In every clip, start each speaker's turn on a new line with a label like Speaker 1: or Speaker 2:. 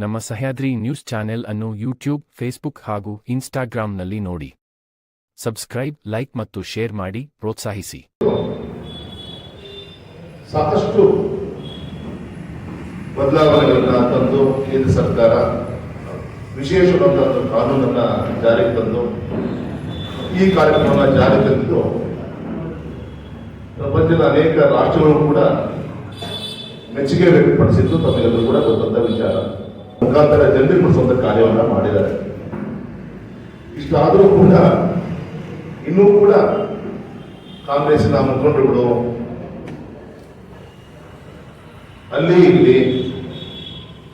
Speaker 1: ನಮ್ಮ Sahyadri news channel ಅನ್ನು YouTube, Facebook ಹಾಗೂ ಇನ್ಸ್ಟಾಗ್ರಾಂನಲ್ಲಿ ನೋಡಿ. ಸಬ್ಸ್ಕ್ರೈಬ್, ಲೈಕ್ ಮತ್ತು ಶೇರ್ ಮಾಡಿ, ಪ್ರೋತ್ಸಾಹಿಸಿ.
Speaker 2: ಸಾಕಷ್ಟು ಬದಲಾವಣೆಗಳನ್ನ ತಂದು ಕೇಂದ್ರ ಸರ್ಕಾರ ವಿಶೇಷವಾದ ಕಾನೂನನ್ನ ಜಾರಿಗೆ ತಂದು ಈ ಕಾರ್ಯಕ್ರಮ ಜಾರಿಗೆ ತಂದಿದ್ದು ಪ್ರಪಂಚದ ಅನೇಕ ರಾಷ್ಟ್ರಗಳು ಕೂಡ ಮೆಚ್ಚುಗೆ ವ್ಯಕ್ತಪಡಿಸಿದ್ದು ತಮಗೆಲ್ಲರೂ ಕೂಡ ಗೊತ್ತಂತ ವಿಚಾರ. ಮುಖಾಂತರ ಜನರಿಗೆ ಮುಟ್ಟಿಸುವಂತ ಕಾರ್ಯವನ್ನ ಮಾಡಿದ್ದಾರೆ. ಇಷ್ಟಾದರೂ ಕೂಡ ಇನ್ನೂ ಕೂಡ ಕಾಂಗ್ರೆಸ್ನ ಮುಖಂಡರುಗಳು ಅಲ್ಲಿ ಇಲ್ಲಿ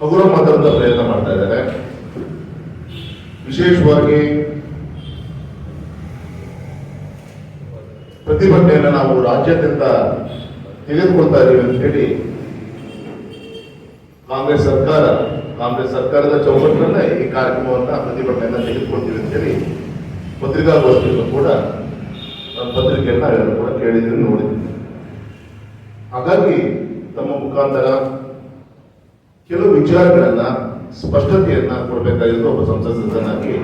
Speaker 2: ಹಗುರ ಮಾತಾಡುವಂತ ಪ್ರಯತ್ನ ಮಾಡ್ತಾ ಇದ್ದಾರೆ. ವಿಶೇಷವಾಗಿ ಪ್ರತಿಭಟನೆಯನ್ನು ನಾವು ರಾಜ್ಯಾದ್ಯಂತ ತೆಗೆದುಕೊಳ್ತಾ ಇದ್ದೀವಿ ಅಂತ ಹೇಳಿ ಕಾಂಗ್ರೆಸ್ ಸರ್ಕಾರ ಕಾಂಗ್ರೆಸ್ ಸರ್ಕಾರದ ಚೌಕಟ್ಟಿನಲ್ಲೇ ಈ ಕಾರ್ಯಕ್ರಮವನ್ನು ಪ್ರತಿಭಟನೆಯನ್ನ ತೆಗೆದುಕೊಳ್ತೀವಿ ಅಂತ ಹೇಳಿ ಪತ್ರಿಕಾಗೋಷ್ಠಿಯಲ್ಲೂ ಕೂಡ ನಮ್ಮ ಪತ್ರಿಕೆಯನ್ನ ಎಲ್ಲರೂ ಕೂಡ ಕೇಳಿದ್ರು ನೋಡಿದ್ವಿ ಹಾಗಾಗಿ ತಮ್ಮ ಮುಖಾಂತರ ಕೆಲವು ವಿಚಾರಗಳನ್ನ, ಸ್ಪಷ್ಟತೆಯನ್ನ ಕೊಡಬೇಕಾಗಿದ್ದು ಒಬ್ಬ ಸಂಸದನಾಗಿ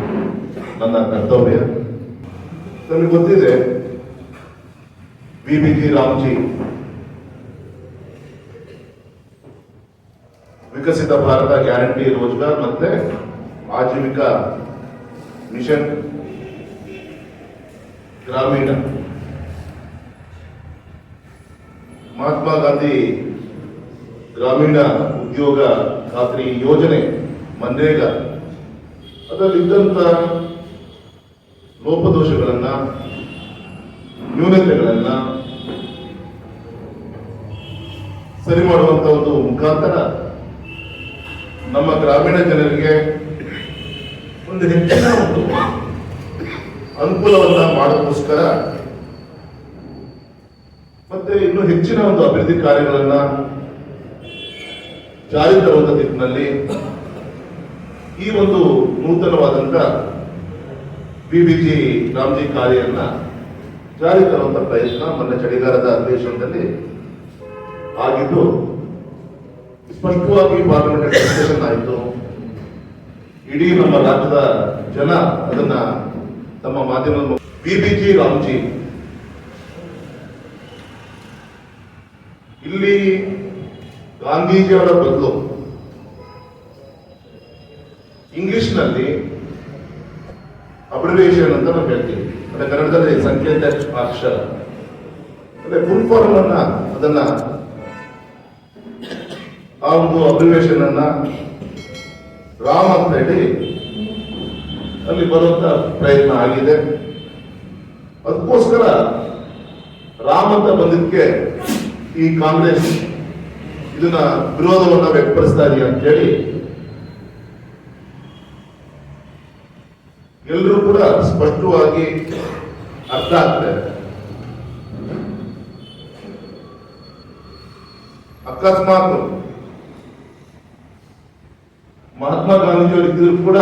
Speaker 2: ನನ್ನ ಕರ್ತವ್ಯ. ನಮಗೆ ಗೊತ್ತಿದೆ, V B G Ramji Viksit Bharat guarantee Rozgar ಮತ್ತೆ ಆಜೀವಿಕಾ ಮಿಷನ್ ಗ್ರಾಮೀಣ. ಮಹಾತ್ಮ ಗಾಂಧಿ ಗ್ರಾಮೀಣ ಉದ್ಯೋಗ ಖಾತ್ರಿ ಯೋಜನೆ ಮನ್ರೇಗಾ. ಅದರಲ್ಲಿದ್ದಂಥ ಲೋಪದೋಷಗಳನ್ನ, ನ್ಯೂನತೆಗಳನ್ನ ಸರಿ ಮಾಡುವಂತ ಒಂದು ಮುಖಾಂತರ ನಮ್ಮ ಗ್ರಾಮೀಣ ಜನರಿಗೆ ಒಂದು ಹೆಚ್ಚಿನ ಒಂದು ಅನುಕೂಲವನ್ನ ಮಾಡೋದಕ್ಕೋಸ್ಕರ ಮತ್ತೆ ಇನ್ನು ಹೆಚ್ಚಿನ ಒಂದು ಅಭಿವೃದ್ಧಿ ಕಾರ್ಯಗಳನ್ನ ಜಾರಿ ತರುವಂತ ದಿಕ್ಕಿನಲ್ಲಿ ಈ ಒಂದು ನೂತನವಾದಂತ ಬಿಬಿಜಿ ರಾಮ್ಜಿ ಕಾರ್ಯನ್ನ ಜಾರಿ ತರುವಂತ ಪ್ರಯತ್ನ ಮೊನ್ನೆ ಚಳಿಗಾಲದ ಅಧಿವೇಶನದಲ್ಲಿ ಆಗಿದ್ದು ಸ್ಪಷ್ಟವಾಗಿ ಪಾರ್ಲಿಮೆಂಟ್ ಡಿಸ್ಕಷನ್ ಆಯಿತು. ಇಡೀ ನಮ್ಮ ರಾಜ್ಯದ ಜನ ಅದನ್ನ ತಮ್ಮ ಮಾಧ್ಯಮದ ಬಿಬಿಜಿ ರಾಮ್ಜಿ. ಇಲ್ಲಿ ಗಾಂಧೀಜಿಯವರ ಬದಲು ಇಂಗ್ಲಿಷ್ನಲ್ಲಿ ಅಬ್ರಿವೇಷನ್ ಅಂತ ನಾವು ಹೇಳ್ತೀವಿ ಅಂದ್ರೆ ಕನ್ನಡದಲ್ಲಿ ಸಂಕೇತ ಅಕ್ಷರ. ಅಂದ್ರೆ ಫುಲ್ ಫಾರ್ಮ್ ಅನ್ನ ಅದನ್ನ ಆ ಒಂದು ಅಬ್ರಿವೇಶನ್ ಅನ್ನ ರಾಮ್ ಅಂತ ಹೇಳಿ ಅಲ್ಲಿ ಬರುವಂತ ಪ್ರಯತ್ನ ಆಗಿದೆ. ಅದಕ್ಕೋಸ್ಕರ ರಾಮ್ ಅಂತ ಬಂದಿದ್ದಕ್ಕೆ ಈ ಕಾಂಗ್ರೆಸ್ ಇದನ್ನ ವಿರೋಧವನ್ನ ವ್ಯಕ್ತಪಡಿಸ್ತಾ ಇದೆಯಾ ಅಂತ ಹೇಳಿ ಎಲ್ಲರೂ ಕೂಡ ಸ್ಪಷ್ಟವಾಗಿ ಅರ್ಥ ಆಗ್ತದೆ. ಅಕಸ್ಮಾತ್ ಮಹಾತ್ಮ ಗಾಂಧೀಜಿಯವರು ಇದ್ದರೂ ಕೂಡ,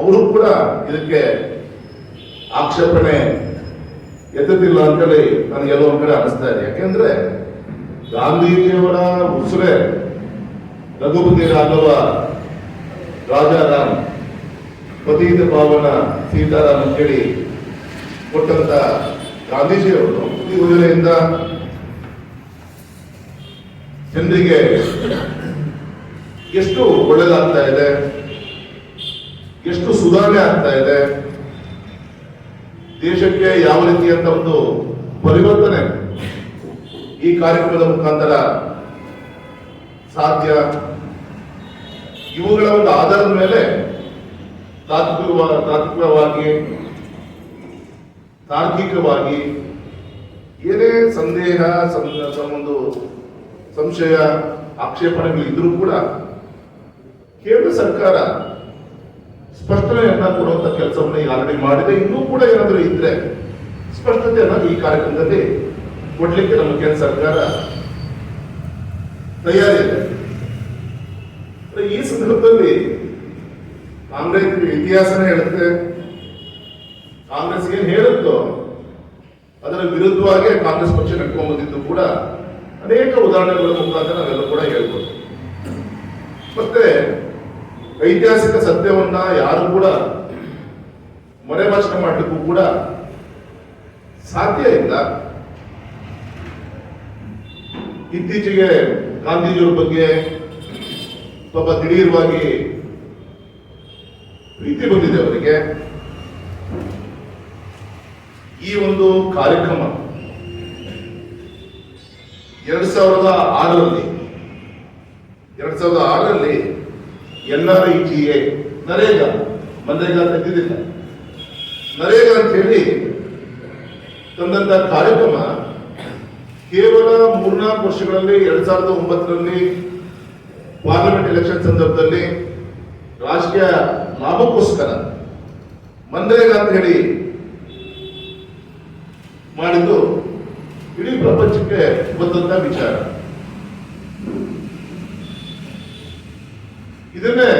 Speaker 2: ಅವರು ಕೂಡ ಇದಕ್ಕೆ ಆಕ್ಷೇಪಣೆ ಎತ್ತದಿಲ್ಲ ಅಂತೇಳಿ ನನಗೆಲ್ಲೋ ಒಂದ್ ಕಡೆ ಅನಿಸ್ತಾ ಇದೆ. ಯಾಕೆಂದ್ರೆ ಗಾಂಧೀಜಿಯವರ ಉಸಿರೇ ರಘುಪತಿ ರಾಘವ ರಾಜಾರಾಮ್, ಪತೀತ ಪಾವನ ಸೀತಾರಾಮ್ ಅಂತೇಳಿ ಕೊಟ್ಟಂತ ಗಾಂಧೀಜಿಯವರು ಈ ಯೋಜನೆಯಿಂದ ಜನರಿಗೆ ಎಷ್ಟು ಒಳ್ಳೇದಾಗ್ತಾ ಇದೆ? ಎಷ್ಟು ಸುಧಾರಣೆ ಆಗ್ತಾ ಇದೆ? ದೇಶಕ್ಕೆ ಯಾವ ರೀತಿಯಂತ ಒಂದು ಪರಿವರ್ತನೆ ಈ ಕಾರ್ಯಕ್ರಮದ ಮುಖಾಂತರ ಸಾಧ್ಯ? ಇವುಗಳ ಒಂದು ಆಧಾರದ ಮೇಲೆ ತಾತ್ವಿಕವಾಗಿ ತಾತ್ವಿಕವಾಗಿ, ತಾರ್ಕಿಕವಾಗಿ ಏನೇ ಸಂದೇಹ ಒಂದು ಸಂಶಯ ಆಕ್ಷೇಪಣೆಗಳು ಇದ್ರೂ ಕೂಡ ಕೇಂದ್ರ ಸರ್ಕಾರ ಸ್ಪಷ್ಟನೆಯನ್ನ ಕೊಡುವಂತ ಕೆಲಸವನ್ನು ಆಲ್ರೆಡಿ ಮಾಡಿದೆ. ಇನ್ನೂ ಕೂಡ ಏನಾದರೂ ಇದ್ರೆ ಸ್ಪಷ್ಟತೆಯನ್ನ ಈ ಕಾರ್ಯಕ್ರಮದಲ್ಲಿ ಕೊಡ್ಲಿಕ್ಕೆ ನಮ್ಮ ಕೇಂದ್ರ ಸರ್ಕಾರ ತಯಾರಿದೆ ಈ ಸಂದರ್ಭದಲ್ಲಿ ಕಾಂಗ್ರೆಸ್ ಇತಿಹಾಸನೇ ಹೇಳುತ್ತೆ. ಕಾಂಗ್ರೆಸ್ ಏನ್ ಹೇಳುತ್ತೋ ಅದರ ವಿರುದ್ಧವಾಗಿ ಕಾಂಗ್ರೆಸ್ ಪಕ್ಷ ನಡ್ಕೊಂಡ್ ಕೂಡ ಅನೇಕ ಉದಾಹರಣೆಗಳ ಮುಖಾಂತರ ನಾವೆಲ್ಲ ಕೂಡ ಹೇಳ್ಬೋದು. ಮತ್ತೆ ಐತಿಹಾಸಿಕ ಸತ್ಯವನ್ನ ಯಾರು ಕೂಡ ಮರೆಮಾಚನೆ ಮಾಡಲಿಕ್ಕೂ ಕೂಡ ಸಾಧ್ಯ ಇಲ್ಲ. ಇತ್ತೀಚೆಗೆ ಗಾಂಧೀಜಿಯವ್ರ ಬಗ್ಗೆ ಪಾಪ ದಿಢೀರ್ವಾಗಿ ಪ್ರೀತಿ ಬಂದಿದೆ ಅವರಿಗೆ. ಈ ಒಂದು ಕಾರ್ಯಕ್ರಮ ಎರಡ್ ಸಾವಿರದ ಆರರಲ್ಲಿ, ಎರಡ್ ಸಾವಿರದ ಆರರಲ್ಲಿ N R I G A NREGA. MNREGA ತೆಗೆದಿಲ್ಲ NREGA ಅಂತ ಹೇಳಿ ತಂದಂತ ಕಾರ್ಯಕ್ರಮ ಕೇವಲ ಮೂರ್ನಾಲ್ಕು ವರ್ಷಗಳಲ್ಲಿ ಎರಡ್ ಸಾವಿರದ ಒಂಬತ್ತರಲ್ಲಿ ಪಾರ್ಲಿಮೆಂಟ್ ಎಲೆಕ್ಷನ್ ಸಂದರ್ಭದಲ್ಲಿ ರಾಜಕೀಯ ಲಾಭಕ್ಕೋಸ್ಕರ ಮನ್ರೇಗಾ ಅಂತ ಹೇಳಿ ಮಾಡಿದ್ದು ಇಡೀ ಪ್ರಪಂಚಕ್ಕೆ ಬಂದಂತ ವಿಚಾರ. ಇದನ್ನೇ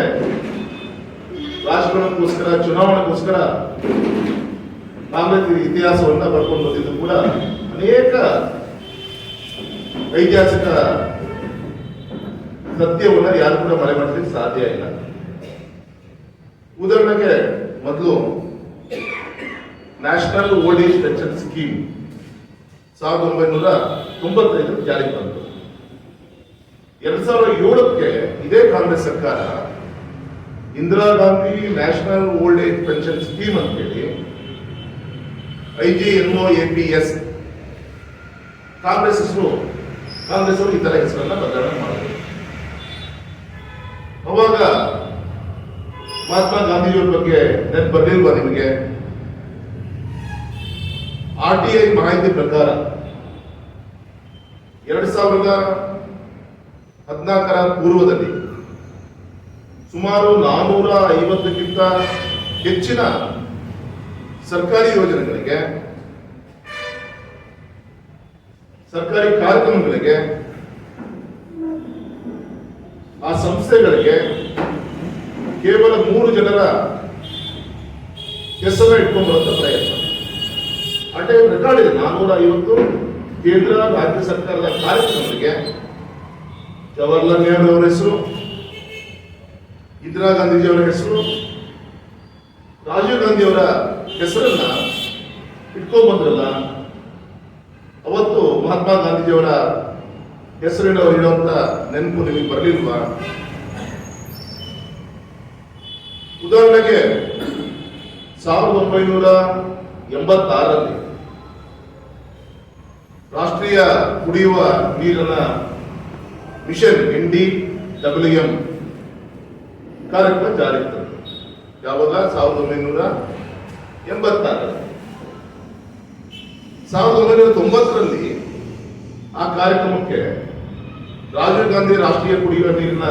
Speaker 2: ರಾಷ್ಟ್ರಗಳಿಗೋಸ್ಕರ ಚುನಾವಣೆಗೋಸ್ಕರ ಕಾಂಗ್ರೆಸ್ ಇತಿಹಾಸವನ್ನ ಬರ್ಕೊಂಡು ಬಂದಿದ್ದು ಕೂಡ ಅನೇಕ ಐತಿಹಾಸಿಕ ಸತ್ಯವನ್ನ ಯಾರು ಕೂಡ ಮರೆ ಮಾಡಲಿಕ್ಕೆ ಸಾಧ್ಯ ಇಲ್ಲ. ಉದಾಹರಣೆಗೆ ಮೊದಲು national old age pension scheme ಸಾವಿರದ ಒಂಬೈನೂರ ತೊಂಬತ್ತೈದು ಜಾರಿಗೆ ಬಂತು. ಎರಡ್ ಸಾವಿರದ ಏಳಕ್ಕೆ ಇದೇ ಕಾಂಗ್ರೆಸ್ ಸರ್ಕಾರ Indira Gandhi national old age pension scheme ಅಂತ ಹೇಳಿ I G N O A P S Congress ಹೆಸರು ಕಾಂಗ್ರೆಸ್ ಅವರು ಈ ಹೆಸರನ್ನ ಬದಲಾವಣೆ ಮಾಡಿದ್ರು ಅವಾಗ ಮಹಾತ್ಮ ಗಾಂಧೀಜಿಯವ್ರ ಬಗ್ಗೆ ನೆನಪು ಬರ್ಲಿಲ್ವಾ ನಿಮಗೆ? ಆರ್ ಟಿ ಐ ಮಾಹಿತಿ ಪ್ರಕಾರ ಎರಡ್ ಸಾವಿರದ ಹದಿನಾಲ್ಕರ ಪೂರ್ವದಲ್ಲಿ ಸುಮಾರು ನಾನೂರ ಐವತ್ತಕ್ಕಿಂತ ಹೆಚ್ಚಿನ ಸರ್ಕಾರಿ ಯೋಜನೆಗಳಿಗೆ, ಸರ್ಕಾರಿ ಕಾರ್ಯಕ್ರಮಗಳಿಗೆ, ಆ ಸಂಸ್ಥೆಗಳಿಗೆ ಕೇವಲ ಮೂರು ಜನರ ಹೆಸರನ್ನ ಇಟ್ಕೊಂಡು ಬರುವಂತ ಪ್ರಯತ್ನ. ಟೈಮ್ ರೆಕಾರ್ಡ್ ಇದೆ. ನಾನೂರ ಐವತ್ತು ಕೇಂದ್ರ, ರಾಜ್ಯ ಸರ್ಕಾರದ ಕಾರ್ಯಕ್ರಮಗಳಿಗೆ ಜವಾಹರ್ಲಾಲ್ ನೆಹರು ಅವರ ಹೆಸರು, ಇಂದಿರಾ ಗಾಂಧೀಜಿ ಅವರ ಹೆಸರು, ರಾಜೀವ್ ಗಾಂಧಿ ಅವರ ಹೆಸರನ್ನ ಇಟ್ಕೊಂಡ್ಬಂದ್ರಲ್ಲ ಅವತ್ತು ಮಹಾತ್ಮ ಗಾಂಧೀಜಿಯವರ ಹೆಸರಿನ ಇಡುವಂತ ನೆನಪು ನಿಮಗೆ ಬರಲಿಲ್ವಾ? ಉದಾಹರಣೆಗೆ, ಸಾವಿರದ ಒಂಬೈನೂರ ಎಂಬತ್ತಾರರಲ್ಲಿ ರಾಷ್ಟ್ರೀಯ ಕುಡಿಯುವ ನೀರಿನ mission N D W M ಕಾರ್ಯಕ್ರಮ ಜಾರಿಗೆ ತಂದರು ಯಾವಾಗ? ಸಾವಿರದ ಒಂಬೈನೂರ ಎಂಬತ್ತಾರರಲ್ಲಿ. ಸಾವಿರದ ಒಂಬೈನೂರ ತೊಂಬತ್ತರಲ್ಲಿ ಆ ಕಾರ್ಯಕ್ರಮಕ್ಕೆ ರಾಜೀವ್ ಗಾಂಧಿ ರಾಷ್ಟ್ರೀಯ ಕುಡಿಯುವ ನೀರಿನ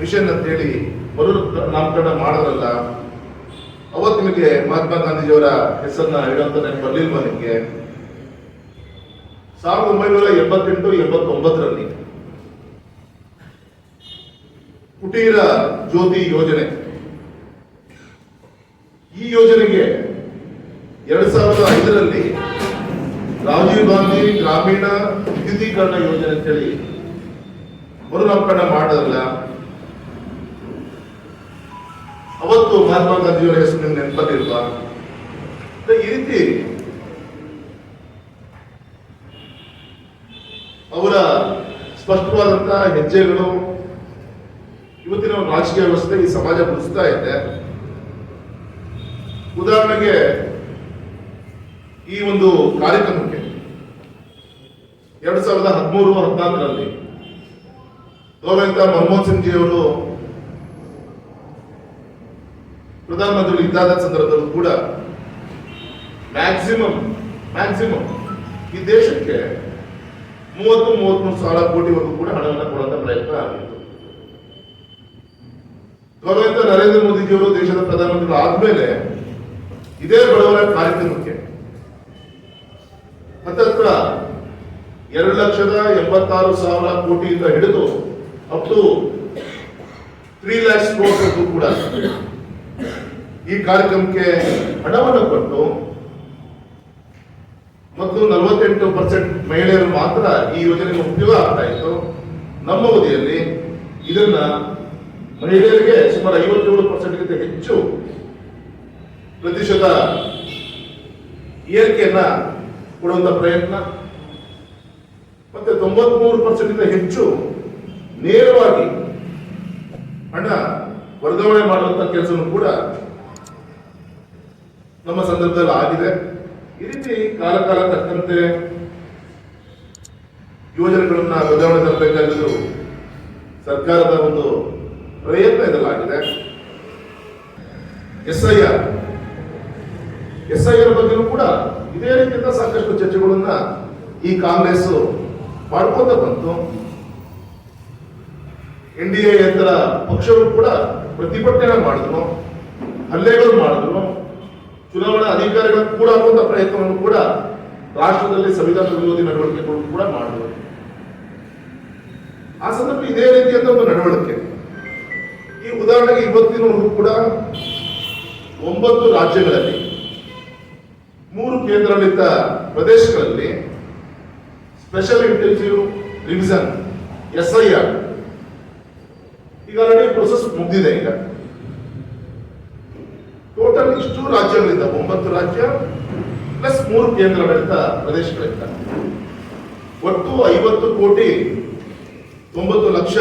Speaker 2: ಮಿಷನ್ ಅಂತ ಹೇಳಿ ಮರು ನಾಮಕರಣ ಮಾಡೋದಲ್ಲ ಅವತ್ತು ನಿಮಗೆ ಮಹಾತ್ಮ ಗಾಂಧೀಜಿಯವರ ಹೆಸರನ್ನ ಹೇಳುವಂತ ನೆನಪು ಬರ್ಲಿಲ್ವಾ ನಿಮಗೆ? ಸಾವಿರದ ಒಂಬೈನೂರ ಎಂಬತ್ತೆಂಟು, ಎಂಬತ್ತೊಂಬತ್ತರಲ್ಲಿ ಕುಟೀರ ಜ್ಯೋತಿ ಯೋಜನೆ. ಈ ಯೋಜನೆಗೆ ಎರಡ್ ಸಾವಿರದ ಐದರಲ್ಲಿ ರಾಜೀವ್ ಗಾಂಧಿ ಗ್ರಾಮೀಣ ವಿದ್ಯುದೀಕರಣ ಯೋಜನೆ ಅಂತ ಹೇಳಿ ಮರುನಾಮಕರಣ ಮಾಡಲ್ಲ ಅವತ್ತು ಮಹಾತ್ಮ ಗಾಂಧಿಯವರ ಹೆಸರು ಅಂದ್ರೆ ಈ ರೀತಿ ಅವರ ಸ್ಪಷ್ಟವಾದಂತಹ ಹೆಜ್ಜೆಗಳು ಇವತ್ತಿನ ರಾಜಕೀಯ ವ್ಯವಸ್ಥೆ ಈ ಸಮಾಜ ಬುಡಿಸ್ತಾ ಇದೆ. ಉದಾಹರಣೆಗೆ ಈ ಒಂದು ಕಾರ್ಯಕ್ರಮಕ್ಕೆ ಎರಡ್ ಸಾವಿರದ ಹದಿಮೂರು ಹದಿನಾಲ್ಕರಲ್ಲಿ ಗೌರವಿತ ಮನಮೋಹನ್ ಸಿಂಗ್ ಜಿ ಅವರು ಇದ್ದಾದ ಸಂದರ್ಭದಲ್ಲೂ ಕೂಡ ಮ್ಯಾಕ್ಸಿಮಮ್ ಮ್ಯಾಕ್ಸಿಮಮ್ ಈ ದೇಶಕ್ಕೆ ಮೂವತ್ತು, ಮೂವತ್ಮೂರು ಸಾವಿರ ಕೋಟಿವರೆಗೂ ಕೂಡ ಹಣವನ್ನು ಕೊಡುವಂತ ಪ್ರಯತ್ನ ಆಗಿತ್ತು ಗೌರವಿತ ನರೇಂದ್ರ ಮೋದಿಜಿಯವರು ದೇಶದ ಪ್ರಧಾನಮಂತ್ರಿಗಳು ಆದ್ಮೇಲೆ ಇದೇ ಬಡವರ ಕಾರ್ಯಕ್ರಮಕ್ಕೆ. ಹತ್ತತ್ರ ಎರಡು ಲಕ್ಷದ ಎಂಬತ್ತಾರು ಸಾವಿರ ಕೋಟಿಯಿಂದ ಹಿಡಿದು up to three lakhs crores ಕೂಡ ಈ ಕಾರ್ಯಕ್ರಮಕ್ಕೆ ಹಣವನ್ನು ಕೊಟ್ಟು ಮತ್ತು ನಲವತ್ತೆಂಟು ಪರ್ಸೆಂಟ್ ಮಹಿಳೆಯರು ಮಾತ್ರ ಈ ಯೋಜನೆಗೆ ಉಪಯೋಗ ಆಗ್ತಾ ಇತ್ತು. ನಮ್ಮ ಅವಧಿಯಲ್ಲಿ ಇದನ್ನ ಮಹಿಳೆಯರಿಗೆ ಸುಮಾರು ಐವತ್ತೇಳು ಪರ್ಸೆಂಟ್ಗಿಂತ ಹೆಚ್ಚು ಪ್ರತಿಶತ ಏರಿಕೆಯನ್ನ ಕೊಡುವಂತ ಪ್ರಯತ್ನ. ಮತ್ತೆ ತೊಂಬತ್ಮೂರು ಪರ್ಸೆಂಟ್ ಹೆಚ್ಚು ನೇರವಾಗಿ ಹಣ ವರ್ಗಾವಣೆ ಮಾಡುವಂತ ಕೆಲಸವನ್ನು ಕೂಡ ನಮ್ಮ ಸಂದರ್ಭದಲ್ಲಿ ಆಗಿದೆ. ಈ ರೀತಿ ಕಾಲ ಕಾಲ ತಕ್ಕಂತೆ ಯೋಜನೆಗಳನ್ನ ಬದಲಾವಣೆ ತರಬೇಕಾಗಿದ್ದು ಸರ್ಕಾರದ ಒಂದು ಪ್ರಯತ್ನ ಇದರಲ್ಲಾಗಿದೆ ಎಸ್ ಐ ಆರ್ ಕೂಡ ಇದೇ ರೀತಿಯಿಂದ ಸಾಕಷ್ಟು ಚರ್ಚೆಗಳನ್ನ ಈ ಕಾಂಗ್ರೆಸ್ ಮಾಡ್ಕೋತ ಬಂತು. ಎನ್ ಡಿ ಎ ಇತರ ಪಕ್ಷಗಳು ಕೂಡ ಪ್ರತಿಭಟನೆ ಮಾಡಿದ್ರು ಹಲ್ಲೆಗಳು ಮಾಡಿದ್ರು. ಚುನಾವಣಾ ಅಧಿಕಾರಿಗಳನ್ನು ಕೂಡ ಹಾಕುವಂತ ಪ್ರಯತ್ನವನ್ನು ಕೂಡ ರಾಷ್ಟ್ರದಲ್ಲಿ ಸಂವಿಧಾನ ವಿರೋಧಿ ನಡವಳಿಕೆಗಳು ಕೂಡ ಮಾಡಿದ್ರು. ಆ ಸಂದರ್ಭ ಇದೇ ರೀತಿಯಾದ ಒಂದು ನಡವಳಿಕೆ. ಈ ಉದಾಹರಣೆಗೆ ಇವತ್ತಿನವರೆಗೂ ಕೂಡ ಒಂಬತ್ತು ರಾಜ್ಯಗಳಲ್ಲಿ, ಮೂರು ಕೇಂದ್ರಾಡಳಿತ ಪ್ರದೇಶಗಳಲ್ಲಿ special intensive revision S I R ಈಗ ಆಲ್ರೆಡಿ ಪ್ರೊಸೆಸ್ ಮುಗಿದಿದೆ ಈಗ. ಟೋಟಲ್ ಇಷ್ಟು ರಾಜ್ಯಗಳಿಂದ ಒಂಬತ್ತು ರಾಜ್ಯ ಪ್ಲಸ್ ಮೂರು ಕೇಂದ್ರಾಡಳಿತ ಪ್ರದೇಶಗಳಿಂದ ಒಟ್ಟು ಐವತ್ತು ಕೋಟಿ ತೊಂಬತ್ತು ಲಕ್ಷ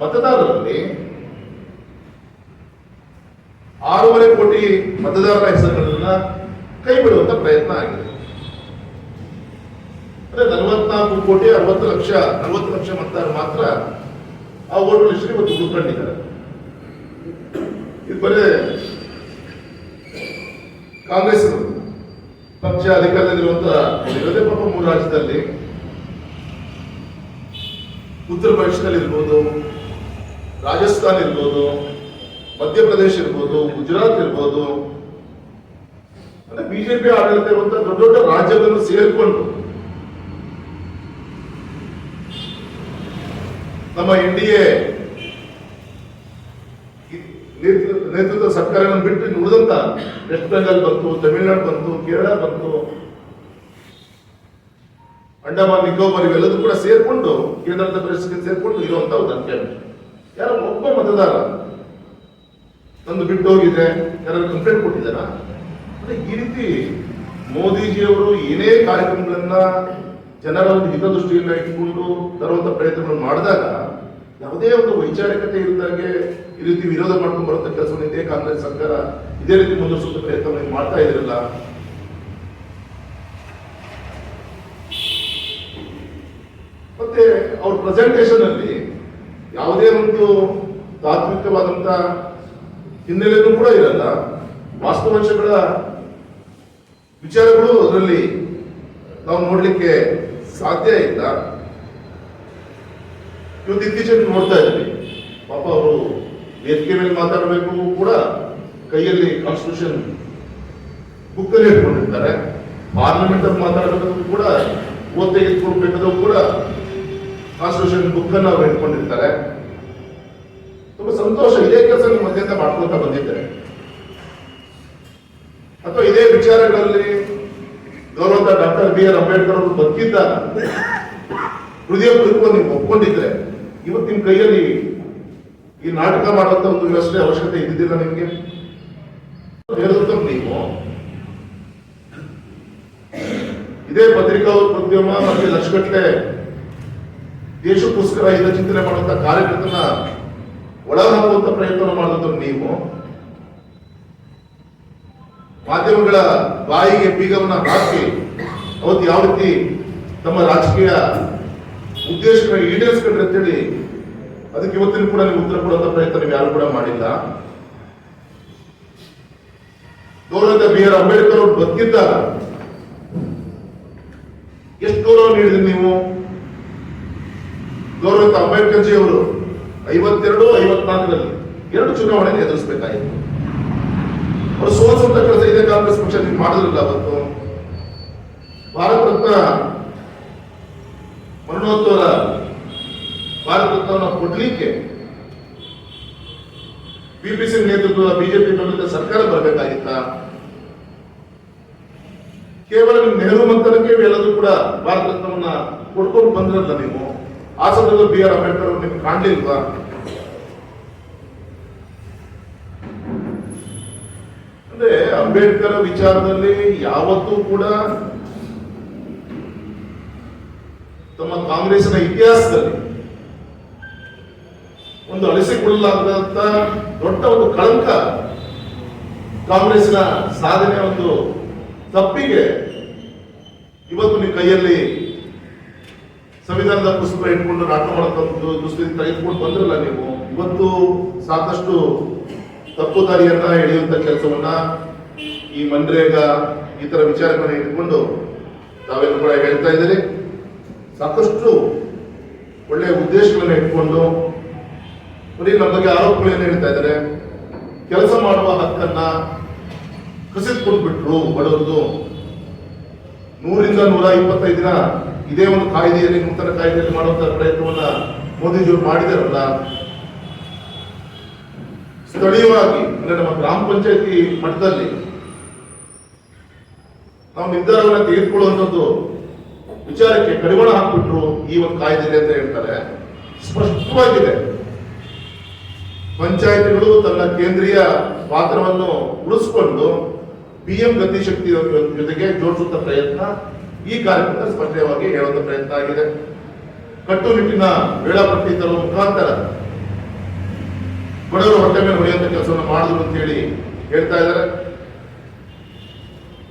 Speaker 2: ಮತದಾರರಲ್ಲಿ ಆರೂವರೆ ಕೋಟಿ ಮತದಾರರ ಹೆಸರುಗಳನ್ನ ಕೈ ಬಿಡುವಂತ ಪ್ರಯತ್ನ ಆಗಿದೆ. ಅಂದ್ರೆ ನಲವತ್ನಾಲ್ಕು ಕೋಟಿ ಅರವತ್ತು ಲಕ್ಷ ನಲವತ್ತು ಲಕ್ಷ ಮತದಾರರು ಮಾತ್ರ ಆ ಓಟ್ ಲಿಸ್ಟ್ ಇವತ್ತು ಉಳ್ಕೊಂಡಿದ್ದಾರೆ. ಇದು ಬರೇ ಕಾಂಗ್ರೆಸ್ ಪಕ್ಷ ಅಧಿಕಾರದಲ್ಲಿರುವಂತಹ ಇರೋದೇ ಪಾಪ ಮೂರು ರಾಜ್ಯದಲ್ಲಿ. ಉತ್ತರ ಪ್ರದೇಶದಲ್ಲಿ ಇರ್ಬೋದು ರಾಜಸ್ಥಾನ್ ಇರ್ಬೋದು ಮಧ್ಯಪ್ರದೇಶ ಇರ್ಬೋದು, ಗುಜರಾತ್ ಇರ್ಬೋದು, ಅಂದ್ರೆ ಬಿಜೆಪಿ ಆಡಳಿತ ಇರುವಂತಹ ದೊಡ್ಡ ದೊಡ್ಡ ರಾಜ್ಯಗಳನ್ನು ಸೇರಿಕೊಂಡು ನಮ್ಮ ಎನ್ ಡಿ ನೇತೃತ್ವ ಬಿಟ್ಟು ನುಡಿದಂತ ವೆಸ್ಟ್ ಬೆಂಗಾಲ್ ಬಂತು, ತಮಿಳುನಾಡು ಬಂತು, ಕೇರಳ ಬಂತು, ಅಂಡಮಾನ್, ನಿಕೋಬಾರ್ ಇವೆಲ್ಲದೂ ಕೂಡ ಸೇರ್ಕೊಂಡು ಕೇಂದ್ರಾಡಳಿತ ಪ್ರದೇಶಕ್ಕೆ ಸೇರ್ಕೊಂಡು ಇರುವಂತಹ ಒಂದು ಅಂಕೆ ಯಾರೋ ಒಬ್ಬ ಮತದಾರ ತಂದು ಬಿಟ್ಟು ಹೋಗಿದೆ ಕಂಪ್ಲೇಂಟ್ ಕೊಟ್ಟಿದ್ದಾರಾ? ಅಂದ್ರೆ ಈ ರೀತಿ ಮೋದಿಜಿಯವರು ಏನೇ ಕಾರ್ಯಕ್ರಮಗಳನ್ನ ಜನರ ಒಂದು ಹಿತದೃಷ್ಟಿಯನ್ನ ಇಟ್ಕೊಂಡು ತರುವಂತ ಪ್ರಯತ್ನಗಳನ್ನು ಮಾಡಿದಾಗ ಯಾವುದೇ ಒಂದು ವೈಚಾರಿಕತೆ ಇಲ್ಲದಾಗೆ ಈ ರೀತಿ ವಿರೋಧ ಮಾಡ್ಕೊಂಡು ಬರುವಂತ ಕೆಲಸವನ್ನು ಇದೇ ಕಾಂಗ್ರೆಸ್ ಸರ್ಕಾರ ಇದೇ ರೀತಿ ಮುಂದುವರಿಸುವಂತ ಪ್ರಯತ್ನವನ್ನು ಮಾಡ್ತಾ ಇದ್ರಲ್ಲ? ಮತ್ತೆ ಅವ್ರ ಪ್ರೆಸೆಂಟೇಷನ್ ಅಲ್ಲಿ ಯಾವುದೇ ಒಂದು ತಾತ್ವಿಕವಾದಂತ ಹಿನ್ನೆಲೆನೂ ಕೂಡ ಇರಲ್ಲ. ವಾಸ್ತವಾಂಶಗಳ ವಿಚಾರಗಳು ಅದರಲ್ಲಿ ನಾವು ನೋಡಲಿಕ್ಕೆ ಸಾಧ್ಯ ಇಲ್ಲ. ಇವತ್ತು ಇತ್ತೀಚೆಗೆ ನೋಡ್ತಾ ಇದ್ವಿ ಪಾಪ ಅವರು ವೇದಿಕೆ ಮೇಲೆ ಮಾತಾಡಬೇಕು ಕೂಡ ಕೈಯಲ್ಲಿ ಕಾನ್ಸ್ಟಿಟ್ಯೂಷನ್ ಬುಕ್ ಅಲ್ಲಿ ಇಟ್ಕೊಂಡಿರ್ತಾರೆ. ಪಾರ್ಲಿಮೆಂಟ್ ಅಲ್ಲಿ ಮಾತಾಡಬೇಕು ಕೂಡ ಓದ್ ಕೂಡ ಕಾನ್ಸ್ಟಿಟ್ಯೂಷನ್ ಬುಕ್ ಅನ್ನು ಅವ್ರು ಇಟ್ಕೊಂಡಿರ್ತಾರೆ. ತುಂಬಾ ಸಂತೋಷ. ಇದೇ ಕೆಲಸ ನಿಮ್ಮ ಮಧ್ಯಂತ ಮಾಡ್ಕೊಳ್ತಾ ಬಂದಿದ್ದಾರೆ ಅಥವಾ ಇದೇ ವಿಚಾರಗಳಲ್ಲಿ ಗೌರವಂತ ಡಾಕ್ಟರ್ ಬಿ ಆರ್ ಅಂಬೇಡ್ಕರ್ ಅವರು ಬದುಕಿದ್ದಾಗ, ಹೃದಯ ಕುರಿತು ನೀವು ಒಪ್ಕೊಂಡಿದ್ರೆ, ಇವತ್ತು ನಿಮ್ ಕೈಯಲ್ಲಿ ಈ ನಾಟಕ ಮಾಡುವಂತ ಒಂದು ವ್ಯವಸ್ಥೆ ಅವಶ್ಯಕತೆ ಇದ್ದಿದ್ದಿಲ್ಲ ನಿಮ್ಗೆ? ನೀವು, ಇದೇ ಪತ್ರಿಕಾ ಉದ್ಯಮ ಮತ್ತೆ ಲಕ್ಷಗಟ್ಟಲೆ ದೇಶಕ್ಕೋಸ್ಕರ ಹಿತ ಚಿಂತನೆ ಮಾಡುವಂತ ಕಾರ್ಯಕರ್ತನ ಒಳ ಹಾಕುವಂತ ಪ್ರಯತ್ನ ಮಾಡಿದಂತ ನೀವು ಮಾಧ್ಯಮಗಳ ಬಾಯಿಗೆ ಬೀಗವನ್ನ ಹಾಕಿ ಅವತ್ತು ಯಾವ ರೀತಿ ತಮ್ಮ ರಾಜಕೀಯ ಉದ್ದೇಶಗಳ ಈಡೇರಿಸ್ಕೊಂಡ್ರೆ ಅಂತೇಳಿ ಅದಕ್ಕೆ ಇವತ್ತಿನ ಕೂಡ ನೀವು ಉತ್ತರ ಕೊಡುವಂತ ಪ್ರಯತ್ನ ನೀವು ಯಾರು ಕೂಡ ಮಾಡಿಲ್ಲ. ಗೌರವ ಬಿ ಆರ್ ಅಂಬೇಡ್ಕರ್ ಅವರು ಬದುಕಿದ್ದಾಗ ಎಷ್ಟು ಗೌರವ ನೀಡಿದ್ರಿ ನೀವು? ಗೌರವ ಅಂಬೇಡ್ಕರ್ ಜಿ ಅವರು ಐವತ್ತೆರಡು, ಐವತ್ನಾಲ್ಕರಲ್ಲಿ ಎರಡು ಚುನಾವಣೆ ಎದುರಿಸಬೇಕಾಯಿತು ಅವರು ಸೋಲಿಸುವಂತ ಕೆಲಸ ಇದೆ, ಕಾಂಗ್ರೆಸ್ ಪಕ್ಷ ನೀವು ಮಾಡಿದ್ರಲ್ಲ ಅವತ್ತು ಭಾರತ ರತ್ನ ಮರಣೋತ್ತರ ಭಾರತ ರತ್ನವನ್ನು ಕೊಡ್ಲಿಕ್ಕೆ ಬಿಪಿಸಿ ನೇತೃತ್ವದ ಬಿಜೆಪಿ ಬೆಂಬಲಿತ ಸರ್ಕಾರ ಬರಬೇಕಾಗಿತ್ತ. ಕೇವಲ ನೆಹರು ಮಂತ್ರಕ್ಕೆ ಎಲ್ಲದೂ ಕೂಡ ಭಾರತ ರತ್ನವನ್ನ ಕೊಡ್ಕೊಂಡು ಬಂದ್ರಲ್ಲ ನೀವು. ಆ ಸಮಯದಲ್ಲಿ ಬಿ ಆರ್ ಅಂಬೇಡ್ಕರ್ ಅವರು ನಿಮ್ಗೆ ಕಾಣಲಿಲ್ವಾ? ಅಂದ್ರೆ ಅಂಬೇಡ್ಕರ್ ವಿಚಾರದಲ್ಲಿ ಯಾವತ್ತೂ ಕೂಡ ತಮ್ಮ ಕಾಂಗ್ರೆಸ್ನ ಇತಿಹಾಸದಲ್ಲಿ ಒಂದು ಅಳಿಸಿಕೊಳ್ಳಲಾಗದಂತ ದೊಡ್ಡ ಒಂದು ಕಳಂಕ ಕಾಂಗ್ರೆಸ್ನ ಸಾಧನೆ ಒಂದು ತಪ್ಪಿಗೆ ಇವತ್ತು ನಿಮ್ಮ ಕೈಯಲ್ಲಿ ಸಂವಿಧಾನದ ಪುಸ್ತಕ ಇಟ್ಕೊಂಡು ನಾಟಕ ಮಾಡತಕ್ಕಂಥ ದುಸ್ಥಿತಿ ತೆಗೆದುಕೊಂಡು ಬಂದಿರಲ್ಲ ನೀವು, ಇವತ್ತು ಸಾಕಷ್ಟು ತಪ್ಪು ದಾರಿಯನ್ನ ಎಳೆಯುವಂತ ಕೆಲಸವನ್ನ ಈ ಮನ್ರೇಗಾ ಈ ತರ ವಿಚಾರಗಳನ್ನ ಇಟ್ಕೊಂಡು ತಾವೆಲ್ಲ ಕೂಡ ಹೇಳ್ತಾ ಇದ್ದೀರಿ ಸಾಕಷ್ಟು ಒಳ್ಳೆಯ ಉದ್ದೇಶಗಳನ್ನ ಇಟ್ಕೊಂಡು ಬರೀ ನಮ್ಮ ಬಗ್ಗೆ ಆರೋಪಗಳನ್ನ ಹೇಳ್ತಾ ಇದ್ದಾರೆ. ಕೆಲಸ ಮಾಡುವ ಹಕ್ಕನ್ನ ಕಸಿದ್ಕೊಂಡ್ಬಿಟ್ರು ಬಡವರದು. ನೂರಿಂದ ನೂರ ಇಪ್ಪತ್ತೈದು ದಿನ ಇದೇ ಒಂದು ಕಾಯ್ದೆಯಲ್ಲಿ, ನೂತನ ಕಾಯ್ದೆಯಲ್ಲಿ ಮಾಡುವಂತಹ ಪ್ರಯತ್ನವನ್ನ ಮೋದಿಜಿಯವರು ಮಾಡಿದಾರಲ್ಲ, ಸ್ಥಳೀಯವಾಗಿ, ಅಂದ್ರೆ ನಮ್ಮ ಗ್ರಾಮ ಪಂಚಾಯತಿ ಮಟ್ಟದಲ್ಲಿ ನಾವು ನಿರ್ಧಾರವನ್ನು ತೆಗೆದುಕೊಳ್ಳುವಂಥದ್ದು ವಿಚಾರಕ್ಕೆ ಕಡಿವಾಣ ಹಾಕ್ಬಿಟ್ರು ಈ ಒಂದು ಕಾಯ್ದೆ ಅಂತ ಹೇಳ್ತಾರೆ. ಸ್ಪಷ್ಟವಾಗಿದೆ. ಪಂಚಾಯತ್ಗಳು ತನ್ನ ಕೇಂದ್ರೀಯ ಪಾತ್ರವನ್ನು ಉಳಿಸಿಕೊಂಡು ಪಿಎಂ ಗತಿಶಕ್ತಿ ಜೊತೆಗೆ ಜೋಡಿಸುವಂತ ಪ್ರಯತ್ನ ಈ ಕಾರ್ಯಕ್ರಮದ ಸ್ಪಷ್ಟವಾಗಿ ಹೇಳುವಂತ ಪ್ರಯತ್ನ ಆಗಿದೆ. ಕಟ್ಟುನಿಟ್ಟಿನ ವೇಳಾಪಟ್ಟಿ ತರುವ ಮುಖಾಂತರ ಬಡವರು ಹೊಟ್ಟೆ ಮೇಲೆ ಹೊಡೆಯುವಂತ ಕೆಲಸವನ್ನು ಮಾಡಿದ್ರು ಅಂತ ಹೇಳಿ ಹೇಳ್ತಾ ಇದ್ದಾರೆ.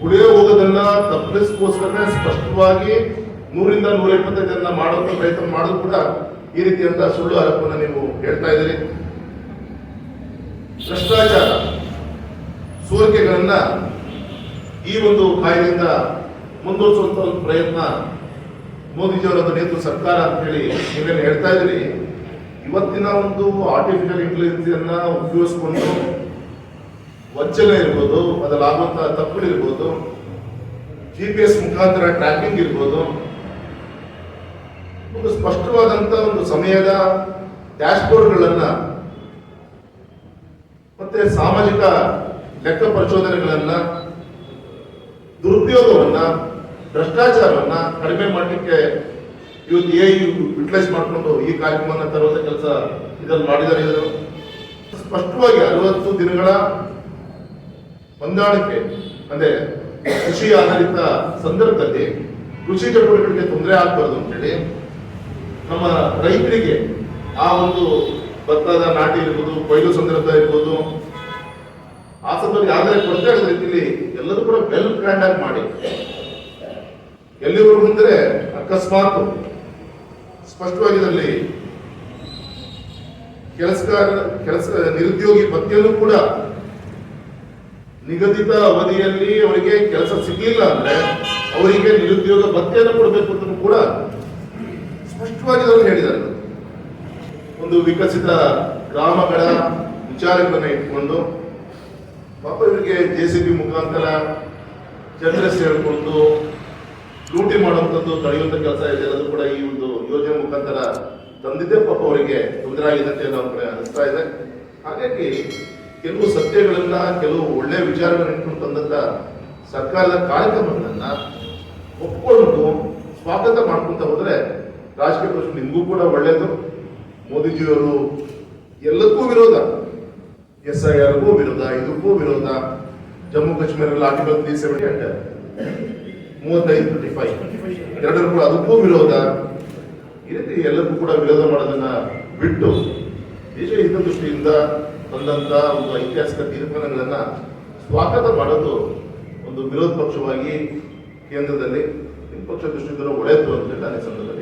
Speaker 2: ಉಳಿಯೋ ಹೋಗೋದನ್ನ ತಪ್ಪಿಸ್ಕೋಸ್ಕರ ಸ್ಪಷ್ಟವಾಗಿ ನೂರಿಂದ ನೂರ ಇಪ್ಪತ್ತೈದನ್ನ ಮಾಡುವಂತ ಪ್ರಯತ್ನ ಮಾಡಿದ್ರು ಕೂಡ ಈ ರೀತಿಯಂತ ಸುಳ್ಳು ಆರೋಪವನ್ನು ನೀವು ಹೇಳ್ತಾ ಇದ್ದೀರಿ. ಭ್ರಷ್ಟಾಚಾರ ಸೋರಿಕೆಗಳನ್ನ ಈ ಒಂದು ಕಾಯ್ದೆಯಿಂದ ಮುಂದುವರಿಸುವಂತ ಒಂದು ಪ್ರಯತ್ನ ಮೋದಿಜಿಯವರ ನೇತೃತ್ವ ಸರ್ಕಾರ ಅಂತ ಹೇಳಿ ನೀವೇನು ಹೇಳ್ತಾ ಇದ್ದೀರಿ. ಇವತ್ತಿನ ಒಂದು ಆರ್ಟಿಫಿಷಿಯಲ್ ಇಂಟೆಲಿಜೆನ್ಸ್ ಉಪಯೋಗಿಸ್ಕೊಂಡು ವಂಚನೆ ಇರ್ಬೋದು ಅದರಲ್ಲಾಗುವಂತಹ ತಪ್ಪುಗಳಿರ್ಬೋದು ಜಿ ಪಿ ಎಸ್ ಮುಖಾಂತರ ಟ್ರ್ಯಾಕಿಂಗ್ ಇರ್ಬೋದು, ಒಂದು ಸ್ಪಷ್ಟವಾದಂತ ಒಂದು ಸಮಯದ ಡ್ಯಾಶ್ಬೋರ್ಡ್ಗಳನ್ನ ಮತ್ತೆ ಸಾಮಾಜಿಕ ಲೆಕ್ಕ ಪರಿಶೋಧನೆಗಳನ್ನ ದುರುಪಯೋಗವನ್ನ ಭ್ರಷ್ಟಾಚಾರವನ್ನ ಕಡಿಮೆ ಮಾಡಲಿಕ್ಕೆ ಇವತ್ತು ಎ ಯುಟಿಲೈಸ್ ಮಾಡಿಕೊಂಡು ಈ ಕಾರ್ಯಕ್ರಮವನ್ನು ತರುವಂತ ಕೆಲಸ ಇದನ್ನು ಮಾಡಿದ್ದಾರೆ ಇದನ್ನು ಸ್ಪಷ್ಟವಾಗಿ ಅರವತ್ತು ದಿನಗಳ ಹೊಂದಾಣಿಕೆ, ಅಂದ್ರೆ ಕೃಷಿ ಆಧಾರಿತ ಸಂದರ್ಭದಲ್ಲಿ ಕೃಷಿ ಚಟುವಟಿಕೆಗಳಿಗೆ ತೊಂದರೆ ಆಗ್ಬಾರ್ದು ಅಂತೇಳಿ ನಮ್ಮ ರೈತರಿಗೆ ಆ ಒಂದು ಭತ್ತದ ನಾಟಿ ಇರ್ಬೋದು, ಕೊಯ್ಲು ಸಂದರ್ಭ ಇರ್ಬೋದು, ಆ ಸಂದರ್ಭದಲ್ಲಿ ಯಾವ್ದಾದ್ರು ಕೊರತೆ ರೀತಿಯಲ್ಲಿ ಎಲ್ಲರೂ ಕೂಡ ವೆಲ್ ಆಗಿ ಮಾಡಿ. ಎಲ್ಲಿವರೆಗೂ ಬಂದರೆ ಅಕಸ್ಮಾತ್. ಸ್ಪಷ್ಟವಾಗಿ ಕೆಲಸಗಾರ ಕೆಲಸ, ನಿರುದ್ಯೋಗಿ ಭತ್ಯೆಯನ್ನು ಕೂಡ ನಿಗದಿತ ಅವಧಿಯಲ್ಲಿ ಅವರಿಗೆ ಕೆಲಸ ಸಿಗ್ಲಿಲ್ಲ ಅಂದ್ರೆ ಅವರಿಗೆ ನಿರುದ್ಯೋಗ ಭತ್ಯೆಯನ್ನು ಕೊಡಬೇಕು ಅಂತ ಕೂಡ ಸ್ಪಷ್ಟವಾಗಿ ಅವರು ಹೇಳಿದ್ದಾರೆ. ಒಂದು ವಿಕಸಿತ ಗ್ರಾಮಗಳ ವಿಚಾರಗಳನ್ನ ಇಟ್ಕೊಂಡು ಪಾಪ ಇವರಿಗೆ ಜೆ ಸಿ ಬಿ ಮುಖಾಂತರ ಜನರ ಹೇಳ್ಕೊಂಡು ಲೂಟಿ ಮಾಡುವಂಥದ್ದು ತಡೆಯುವಂಥ ಕೆಲಸ ಇದೆ ಅದು ಕೂಡ ಈ ಒಂದು ಯೋಜನೆ ಮುಖಾಂತರ ತಂದಿದ್ದೇ. ಪಾಪ ಅವರಿಗೆ ತೊಂದರೆ ಆಗಿದೆ ಅಂತ ನಾವು ಕಡೆ ಅನಿಸ್ತಾ ಇದೆ. ಹಾಗಾಗಿ ಕೆಲವು ಸತ್ಯಗಳನ್ನ, ಕೆಲವು ಒಳ್ಳೆಯ ವಿಚಾರಗಳನ್ನ ಇಟ್ಕೊಂಡು ತಂದಂತ ಸರ್ಕಾರದ ಕಾರ್ಯಕ್ರಮಗಳನ್ನ ಒಪ್ಕೊಂಡು ಸ್ವಾಗತ ಮಾಡ್ಕೊಂತ ಹೋದ್ರೆ ರಾಜಕೀಯ ಪಕ್ಷ ನಿಮಗೂ ಕೂಡ ಒಳ್ಳೆಯದು ಮೋದಿಜಿಯವರು ಎಲ್ಲಕ್ಕೂ ವಿರೋಧ. ಎಸ್ ಐ ಆರ್ಗೂ ವಿರೋಧ, ಇದಕ್ಕೂ ವಿರೋಧ. ಜಮ್ಮು ಕಾಶ್ಮೀರಲ್ಲಿ ಆರ್ಟಿಕಲ್ ತ್ರೀ ಸೆವೆಂಟಿ ಅಂಡ್ ಮೂವತ್ತೈದು ಟ್ವೆಂಟಿ ಫೈವ್ ಎರಡರೂ ಕೂಡ ಅದಕ್ಕೂ ವಿರೋಧ. ಈ ರೀತಿ ಎಲ್ಲರಿಗೂ ಕೂಡ ವಿರೋಧ ಮಾಡೋದನ್ನ ಬಿಟ್ಟು ದೇಶ ಹಿತದೃಷ್ಟಿಯಿಂದ ಬಂದಂತ ಒಂದು ಐತಿಹಾಸಿಕ ತೀರ್ಮಾನಗಳನ್ನ ಸ್ವಾಗತ ಮಾಡೋದು ಒಂದು ವಿರೋಧ ಪಕ್ಷವಾಗಿ ಕೇಂದ್ರದಲ್ಲಿ ಪಕ್ಷ ದೃಷ್ಟಿಯಿಂದ ಒಳ್ಳೆಯದು ಅಂತ ಹೇಳಿ ಸಂದರ್ಭದಲ್ಲಿ.